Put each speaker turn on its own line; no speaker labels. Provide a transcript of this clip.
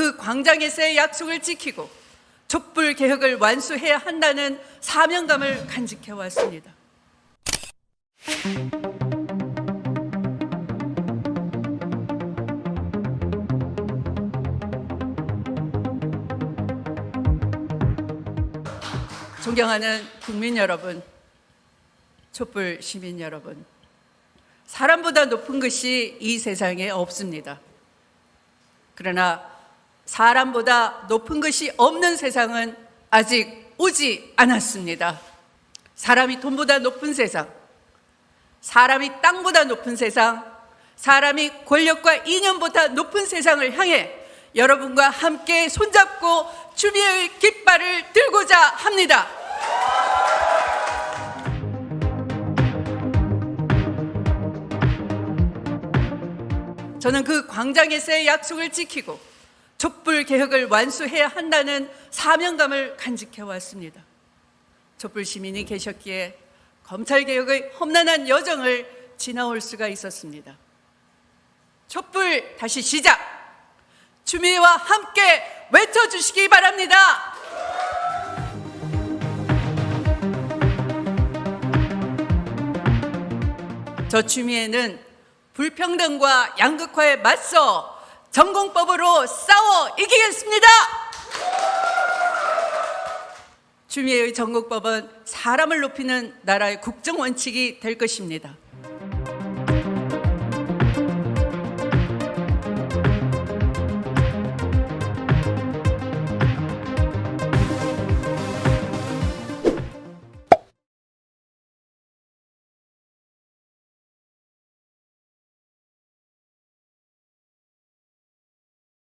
그 광장에서의 약속을 지키고 촛불 개혁을 완수해야 한다는 사명감을 간직해 왔습니다. 존경하는 국민 여러분, 촛불 시민 여러분, 사람보다 높은 것이 이 세상에 없습니다. 그러나 사람보다 높은 것이 없는 세상은 아직 오지 않았습니다. 사람이 돈보다 높은 세상, 사람이 땅보다 높은 세상, 사람이 권력과 이념보다 높은 세상을 향해 여러분과 함께 손잡고 주비의 깃발을 들고자 합니다. 저는 그 광장에서의 약속을 지키고 촛불 개혁을 완수해야 한다는 사명감을 간직해 왔습니다. 촛불 시민이 계셨기에 검찰 개혁의 험난한 여정을 지나올 수가 있었습니다. 촛불 다시 시작! 주미와 함께 외쳐주시기 바랍니다. 저 추미애는 불평등과 양극화에 맞서 전공법으로 싸워 이기겠습니다. 추미애의 전공법은 사람을 높이는 나라의 국정 원칙이 될 것입니다.